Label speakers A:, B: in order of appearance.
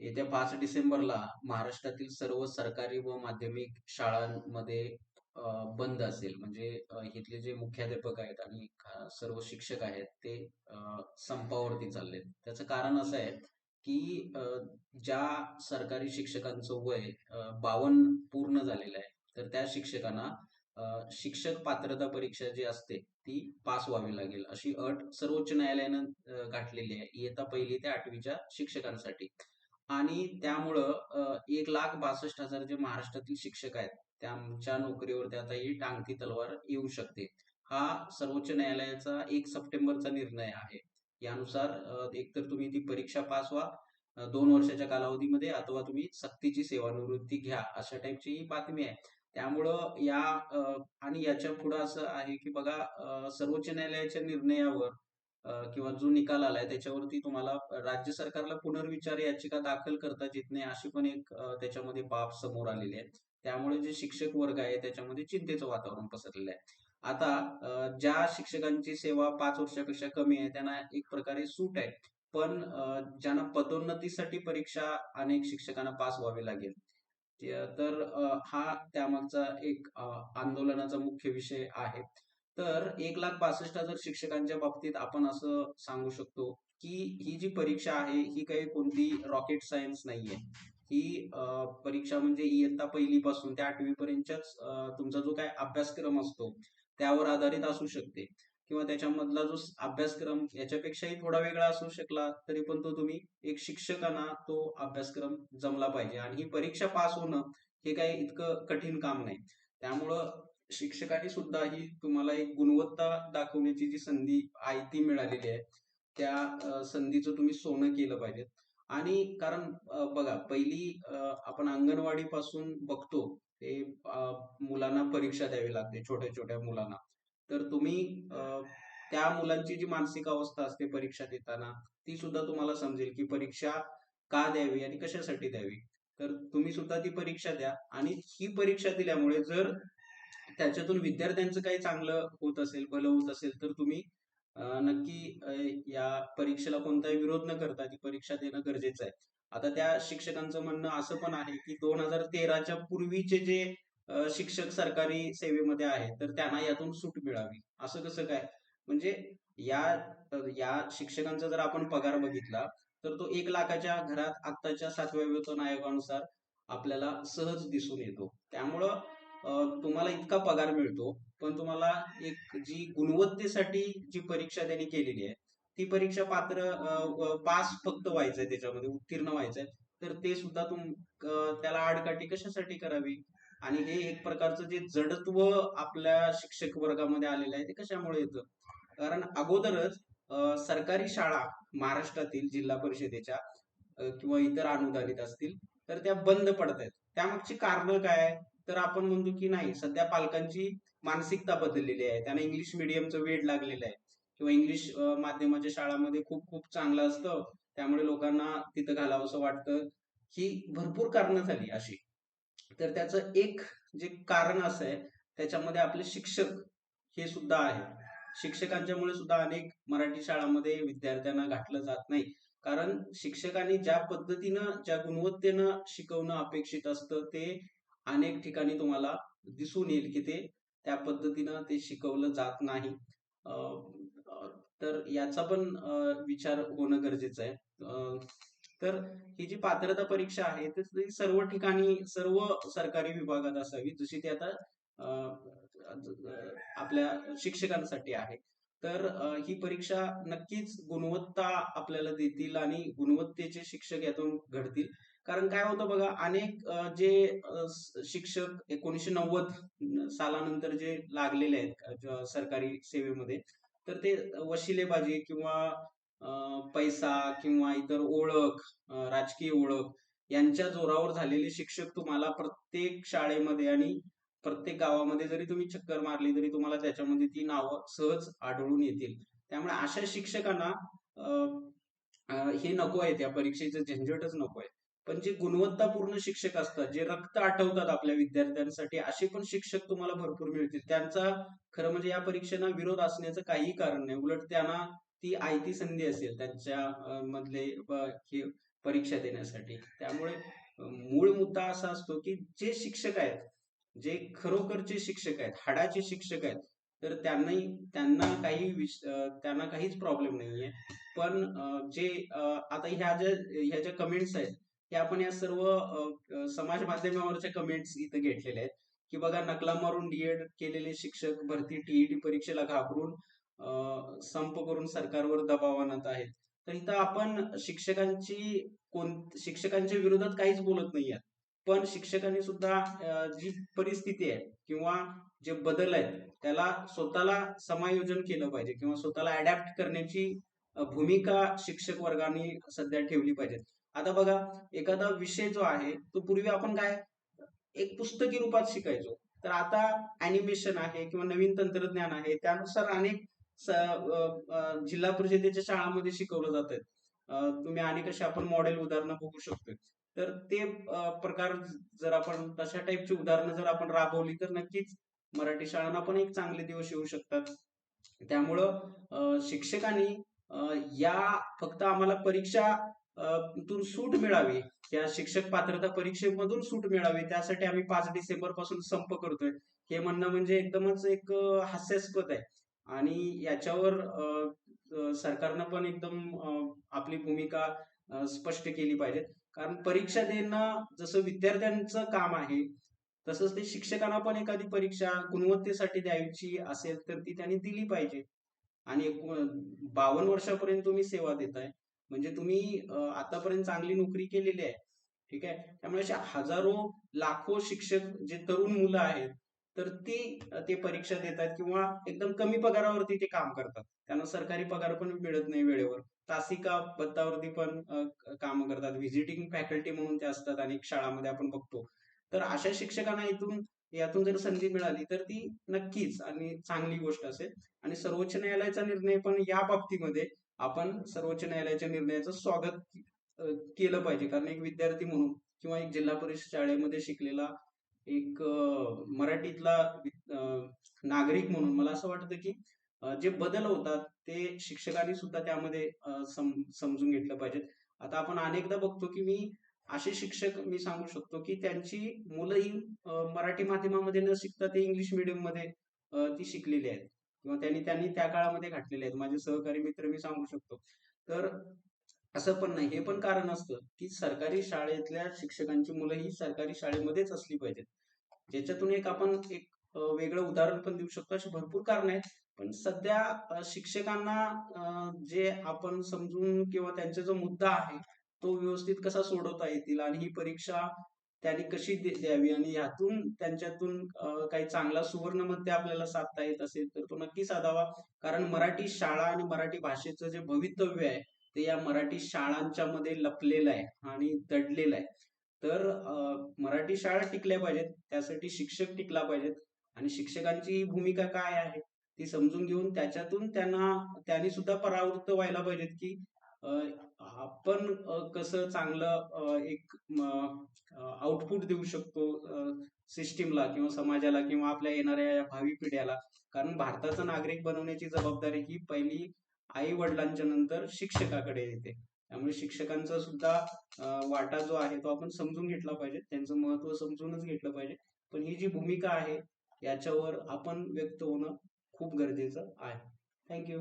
A: येत्या पाच डिसेंबरला महाराष्ट्रातील सर्व सरकारी व माध्यमिक शाळांमध्ये बंद असेल. म्हणजे इथले जे मुख्याध्यापक आहेत आणि सर्व शिक्षक आहेत ते संपावरती चाललेत. त्याचं कारण असं आहे की ज्या सरकारी शिक्षकांचं वय बावन्न पूर्ण झालेलं आहे तर त्या शिक्षकांना शिक्षक पात्रता परीक्षा जी असते ती पास व्हावी लागेल. अशी अट सर्वोच्च न्यायालयानं गाठलेली घातलेली आहे. इयत्ता पहिली ते आठवीच्या शिक्षकांसाठी. आणि त्यामुळं एक लाख बासष्ट हजार जे महाराष्ट्रातील शिक्षक आहेत त्यांच्या नोकरीवरती आता ही टांगती तलवार येऊ शकते. हा सर्वोच्च न्यायालयाचा एक सप्टेंबरचा निर्णय आहे. यानुसार एकतर तुम्ही ती परीक्षा पास व्हा. दोन वर्षाच्या कालावधीमध्ये अथवा तुम्ही सक्तीची सेवानिवृत्ती घ्या अशा टाईपची ही बातमी आहे. त्यामुळं या आणि याच्या पुढं असं आहे की बघा सर्वोच्च न्यायालयाच्या निर्णयावर किंवा जो निकाल आलाय त्याच्यावरती तुम्हाला राज्य सरकारला पुनर्विचार याचिका दाखल करता येत नाही अशी पण एक त्याच्यामध्ये बाब समोर आलेली आहे. त्यामुळे जे शिक्षक वर्ग आहे त्याच्यामध्ये चिंतेचं वातावरण पसरलेलं आहे. आता ज्या शिक्षकांची सेवा पाच वर्षापेक्षा कमी आहे त्यांना एक प्रकारे सूट आहे. पण ज्यांना पदोन्नतीसाठी परीक्षा अनेक शिक्षकांना पास व्हावी लागेल. तर हा त्यामागचा एक आंदोलनाचा मुख्य विषय आहे. तर एक लाख बासष्ट हजार शिक्षकांच्या बाबतीत आपण असं सांगू शकतो की ही जी परीक्षा आहे ही काही कोणती रॉकेट सायन्स नाहीये. ही परीक्षा म्हणजे इयत्ता पहिली पासून ते आठवी तुमचा जो काय अभ्यासक्रम असतो त्यावर आधारित असू शकते. किंवा त्याच्यामधला जो अभ्यासक्रम याच्यापेक्षाही थोडा वेगळा असू शकला तरी पण तो तुम्ही एक शिक्षकांना तो अभ्यासक्रम जमला पाहिजे. आणि ही परीक्षा पास होणं हे काही इतकं कठीण काम नाही. त्यामुळं शिक्षकांनी सुद्धा ही तुम्हाला एक गुणवत्ता दाखवण्याची जी संधी आहे ती मिळालेली आहे. त्या संधीचं तुम्ही सोनं केलं पाहिजे. आणि कारण बघा पहिली आपण अंगणवाडी पासून बघतो ते मुलांना परीक्षा द्यावी लागते छोट्या छोट्या मुलांना. तर तुम्ही त्या मुलांची जी मानसिक अवस्था असते परीक्षा देताना ती सुद्धा तुम्हाला समजेल की परीक्षा का द्यावी आणि कशासाठी द्यावी. तर तुम्ही सुद्धा ती परीक्षा द्या आणि ही परीक्षा दिल्यामुळे जर त्याच्यातून विद्यार्थ्यांचं काही चांगलं होत असेल भलं होत असेल तर तुम्ही नक्की या परीक्षेला कोणताही विरोध न करता ती परीक्षा देणं गरजेचं आहे. आता त्या शिक्षकांचं म्हणणं असं पण आहे की दोन हजार तेराच्या पूर्वीचे जे शिक्षक सरकारी सेवेमध्ये आहेत तर त्यांना यातून सूट मिळावी. असं कसं काय? म्हणजे या या शिक्षकांचा जर आपण पगार बघितला तर तो एक लाखाच्या घरात आत्ताच्या सातव्या वेतन आयोगानुसार आपल्याला सहज दिसून येतो. त्यामुळं तुम्हाला इतका पगार मिळतो पण तुम्हाला एक जी गुणवत्तेसाठी जी परीक्षा त्यांनी केलेली आहे ती परीक्षा पात्र पास फक्त व्हायचंय त्याच्यामध्ये उत्तीर्ण व्हायचंय तर ते सुद्धा तुम त्याला आडकाठी कशासाठी करावी? आणि हे एक प्रकारचं जे जडत्व आपल्या शिक्षक वर्गामध्ये आलेलं आहे ते कशामुळे येतं? कारण अगोदरच सरकारी शाळा महाराष्ट्रातील जिल्हा परिषदेच्या किंवा इतर अनुदानित असतील तर त्या बंद पडत आहेत त्यामागची कारणं काय? तर आपण म्हणतो की नाही सध्या पालकांची मानसिकता बदललेली आहे. त्यांना इंग्लिश मिडियमचं वेड लागलेलं आहे. किंवा इंग्लिश माध्यमाच्या शाळामध्ये खूप खूप चांगलं असतं. त्यामुळे लोकांना तिथं घालावंसं वाटतं. ही भरपूर कारणं झाली अशी. तर त्याचं एक जे कारण असं आहे त्याच्यामध्ये आपले शिक्षक हे सुद्धा आहे शिक्षकांच्यामुळे सुद्धा अनेक मराठी शाळांमध्ये विद्यार्थ्यांना घातलं जात नाही. कारण शिक्षकांनी ज्या पद्धतीनं ज्या गुणवत्तेनं शिकवणं अपेक्षित असतं ते अनेक ठिकाणी तुम्हाला दिसून येईल की ते त्या पद्धतीनं ते शिकवलं जात नाही. अं, तर याचा पण विचार होणं गरजेचं आहे. अं, तर ही जी पात्रता परीक्षा आहे ती सर्व ठिकाणी सर्व सरकारी विभागात असावी जशी ती आता अं, आपल्या शिक्षकांसाठी आहे. तर ही परीक्षा नक्कीच गुणवत्ता आपल्याला देतील आणि गुणवत्तेचे शिक्षक यातून घडतील. कारण काय होतं बघा अनेक जे शिक्षक एकोणीसशे नव्वद सालानंतर जे लागलेले आहेत सरकारी सेवेमध्ये तर ते वशिलेबाजी किंवा अं, पैसा किंवा इतर ओळख राजकीय ओळख यांच्या जोरावर झालेले शिक्षक तुम्हाला प्रत्येक शाळेमध्ये आणि प्रत्येक गावामध्ये जरी तुम्ही चक्कर मारली तरी तुम्हाला त्याच्यामध्ये ती नावं सहज आढळून येतील. त्यामुळे अशा शिक्षकांना हे नको आहे त्या परीक्षेचं झंझटच नको आहे. पण जे गुणवत्तापूर्ण शिक्षक असतात जे रक्त आठवतात आपल्या विद्यार्थ्यांसाठी असे पण शिक्षक तुम्हाला भरपूर मिळतील. त्यांचा खरं म्हणजे या परीक्षेला विरोध असण्याचं काही कारण नाही. उलट त्यांना ती आयती संधी असेल त्यांच्या मधले हे परीक्षा देण्यासाठी. त्यामुळे मूळ मुद्दा असा असतो की जे शिक्षक आहेत जे खरोखरचे शिक्षक आहेत हाडाचे शिक्षक आहेत तर त्यांनाही त्यांना काही विश- त्यांना काहीच प्रॉब्लेम नाहीये. पण जे आता ह्या ज्या ह्या ज्या कमेंट्स आहेत की आपण या सर्व समाज माध्यमावरच्या कमेंट्स इथं घेतलेल्या आहेत. की बघा नकला मारून डीएड केलेले शिक्षक भरती टीईटी परीक्षेला घाबरून संप करून सरकारवर दबाव आणत आहेत. तर इथं आपण शिक्षकांची कोण शिक्षकांच्या विरोधात काहीच बोलत नाही पण शिक्षकांनी सुद्धा जी परिस्थिती आहे किंवा जे बदल आहेत त्याला स्वतःला समायोजन केलं पाहिजे किंवा स्वतःला अडॅप्ट करण्याची भूमिका शिक्षक वर्गाने सध्या ठेवली पाहिजे आता बघा एखादा विषय जो आहे तो पूर्वी आपण काय? एक पुस्तकी रूपात शिकायचो. तर आता अॅनिमेशन आहे किंवा नवीन तंत्रज्ञान आहे त्यानुसार अनेक जिल्हा परिषदेच्या शाळांमध्ये शिकवलं जात आहे तुम्ही अनेक असे आपण मॉडेल उदाहरणं बघू शकतो तर ते प्रकार जर आपण तशा टाईपची उदाहरणं जर आपण राबवली तर नक्कीच मराठी शाळांना पण एक चांगले दिवस येऊ शकतात. त्यामुळं शिक्षकांनी या फक्त आम्हाला परीक्षा सूट मिळावी या शिक्षक पात्रता परीक्षेमधून सूट मिळावी त्यासाठी आम्ही पाच डिसेंबरपासून संप करतोय. हे म्हणणं म्हणजे एकदमच एक हास्यास्पद आहे. आणि याच्यावर सरकारनं पण एकदम आपली भूमिका स्पष्ट केली पाहिजे कारण परीक्षा देणं जसं विद्यार्थ्यांचं काम आहे तसंच ते शिक्षकांना पण एखादी परीक्षा गुणवत्तेसाठी द्यायची असेल तर ती त्यांनी दिली पाहिजे. आणि बावन्न वर्षापर्यंत तुम्ही सेवा देताय. म्हणजे तुम्ही आतापर्यंत चांगली नोकरी केलेली आहे. ठीक आहे? त्यामुळे अशा हजारो लाखो शिक्षक जे तरुण मुलं आहेत तर ती ते परीक्षा देतात किंवा एकदम कमी पगारावरती ते काम करतात. त्यांना सरकारी पगार पण मिळत नाही वेळेवर. तासिका पत्तावरती पण काम करतात. व्हिजिटिंग फॅकल्टी म्हणून ते असतात अनेक शाळामध्ये आपण बघतो. तर अशा शिक्षकांना इथून यातून जर संधी मिळाली तर ती नक्कीच आणि चांगली गोष्ट असेल. आणि सर्वोच्च न्यायालयाचा निर्णय पण या बाबतीमध्ये आपण सर्वोच्च न्यायालयाच्या निर्णयाचं स्वागत केलं पाहिजे. कारण एक विद्यार्थी म्हणून किंवा एक जिल्हा परिषद शाळेमध्ये शिकलेला एक मराठीतला नागरिक म्हणून मला असं वाटतं की जे बदल होतात ते शिक्षकांनी सुद्धा त्यामध्ये सम- समजून घेतलं पाहिजेत. आता आपण अनेकदा बघतो की मी असे शिक्षक मी सांगू शकतो की त्यांची मुलं ही मराठी माध्यमामध्ये न शिकता ते इंग्लिश मीडियममध्ये ती शिकलेली आहेत. किंवा त्यांनी त्यांनी त्या काळामध्ये घातलेले आहेत. माझे सहकारी मित्र मी सांगू शकतो. तर असं पण नाही. हे पण कारण असतं की सरकारी शाळेतल्या शिक्षकांची मुलं ही सरकारी शाळेमध्येच असली पाहिजेत. ज्याच्यातून एक आपण एक वेगळं उदाहरण पण देऊ शकतो. अशी भरपूर कारण आहेत. पण सध्या शिक्षकांना जे आपण समजून किंवा त्यांचा जो मुद्दा आहे तो व्यवस्थित कसा सोडवता येतील? आणि ही परीक्षा त्यांनी कशी द्यावी आणि यातून त्यांच्यातून काही चांगला सुवर्णमध्ये आपल्याला साधता येत असेल तर तो नक्की साधावा. कारण मराठी शाळा आणि मराठी भाषेचं जे भवितव्य आहे ते या मराठी शाळांच्या मध्ये लपलेलं आहे आणि दडलेलं आहे. तर मराठी शाळा टिकल्या पाहिजेत त्यासाठी शिक्षक टिकला पाहिजेत. आणि शिक्षकांची भूमिका काय आहे ती समजून घेऊन त्याच्यातून त्यांना त्यांनी सुद्धा परावृत्त व्हायला पाहिजेत की आपण कसं चांगलं एक आउटपुट देऊ शकतो सिस्टीमला किंवा समाजाला किंवा आपल्या येणाऱ्या या भावी पिढ्याला. कारण भारताचा नागरिक बनवण्याची जबाबदारी ही पहिली आई वडिलांच्या नंतर शिक्षकाकडे येते. त्यामुळे शिक्षकांचा सुद्धा वाटा जो आहे तो आपण समजून घेतला पाहिजे. त्यांचं महत्त्व समजूनच घेतलं पाहिजे. पण ही जी भूमिका आहे याच्यावर आपण व्यक्त होणं खूप गरजेचं आहे. थँक्यू